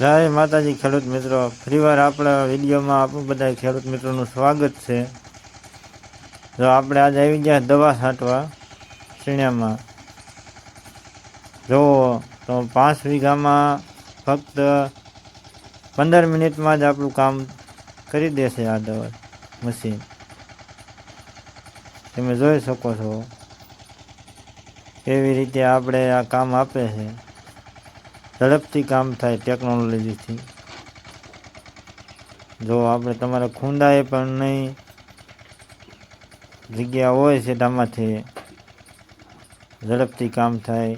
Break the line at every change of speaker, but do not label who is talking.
જય માતાજી ખેડૂત મિત્રો. ફરીવાર આપણા વિડીયોમાં આપણું બધા ખેડૂત મિત્રોનું સ્વાગત છે. જો આપણે આજે આવી ગયા દવા છાંટવા શીણ્યામાં. જુઓ, તો પાંચ વીઘામાં ફક્ત પંદર મિનિટમાં જ આપણું કામ કરી દેશે આ દવા મશીન. તમે જોઈ શકો છો કેવી રીતે આપણે આ કામ આપે છે. ઝડપથી કામ થાય ટેકનોલોજીથી જો આપણે તમારે ખૂંદાએ પણ નહીં, જગ્યા હોય છે ધામાંથી ઝડપથી કામ થાય